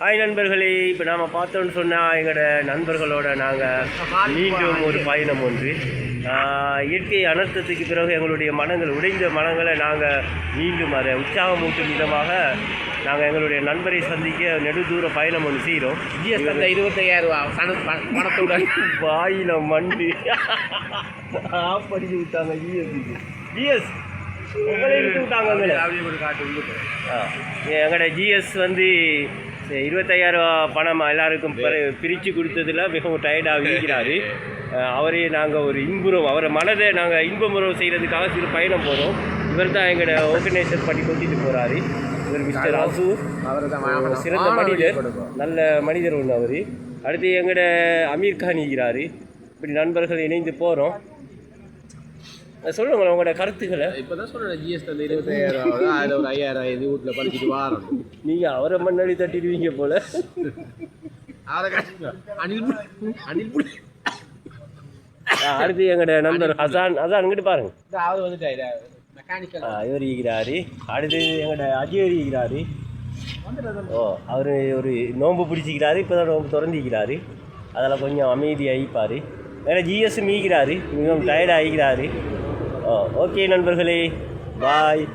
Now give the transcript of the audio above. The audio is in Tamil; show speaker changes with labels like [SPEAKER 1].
[SPEAKER 1] ஹாய் நண்பர்களே. இப்போ நாம் பார்த்தோன்னு சொன்னால் எங்களோட நண்பர்களோட நாங்கள் மீண்டும் ஒரு பயணம் ஒன்று. இயற்கை அனர்த்தத்துக்கு பிறகு எங்களுடைய மனங்கள் உடைந்த மனங்களை நாங்கள் மீண்டும் அதை உற்சாகமூட்டும் விதமாக நாங்கள் எங்களுடைய நண்பரை சந்திக்க நெடுதூர பயணம் ஒன்று செய்கிறோம்.
[SPEAKER 2] ஜிஎஸ் அந்த இருபத்தையாயிரம் ரூபா பண- பண- பணத்துடன்.
[SPEAKER 1] வாயில மண்டு பண்ணி விட்டாங்க ஜிஎஸ் ஜிஎஸ் உங்களே விட்டு விட்டாங்க எங்களோட ஜிஎஸ் வந்து இருபத்தையாயிரம் ரூபா பணம் எல்லாருக்கும் பிரி- பிரித்து கொடுத்ததில் மிகவும் டயர்டாக இருக்கிறாரு. அவரே நாங்கள் ஒரு இன்புறம் அவரை மனதை நாங்கள் இன்பமுறம் செய்கிறதுக்காக சிறு பயணம் போகிறோம் இவர் தான் எங்களோட ஆர்கனைசர் பண்ணி கொண்டுட்டு போகிறாரு இவர் மிஸ்டர் ஒரு சிறந்த மனிதர். நல்ல மனிதர் ஒன்று அவர் அடுத்து எங்களோட அமீர் கான் இருக்கிறாரு. இப்படி நண்பர்கள் இணைந்து போகிறோம் சொல்லுங்களேன் உங்களோட கருத்துக்களை.
[SPEAKER 2] இப்பதான் சொல்றேன் ஜிஎஸ் அந்த இருபத்தாயிரம் அதில் ஒரு ஐயாயிரம் இது வீட்டில் படிச்சுட்டு வாரம்
[SPEAKER 1] நீங்கள் அவரை மண்ணடி தட்டிடுவீங்க போல.
[SPEAKER 2] அவரை அனில் அனில்
[SPEAKER 1] அடுத்து எங்களோட நண்பர் ஹசான் ஹசான் இங்கிட்டு பாருங்க.
[SPEAKER 2] ஆள் வந்துட்டாரு
[SPEAKER 1] இவர் இருக்கிறாரு அடுத்து எங்களோட அஜய் இருக்கிறாரு ஓ அவர் ஒரு நோன்பு பிடிச்சிக்கிறாரு இப்போ தான் நோன்பு திறந்திக்கிறாரு. அதெல்லாம் கொஞ்சம் அமைதியாக ஆகிப்பார் வேறு ஜிஎஸ் மீக்கிறாரு மிகவும் டயர்ட் ஆகிக்கிறாரு ஓ ஓகே நண்பர்களே. பாய்.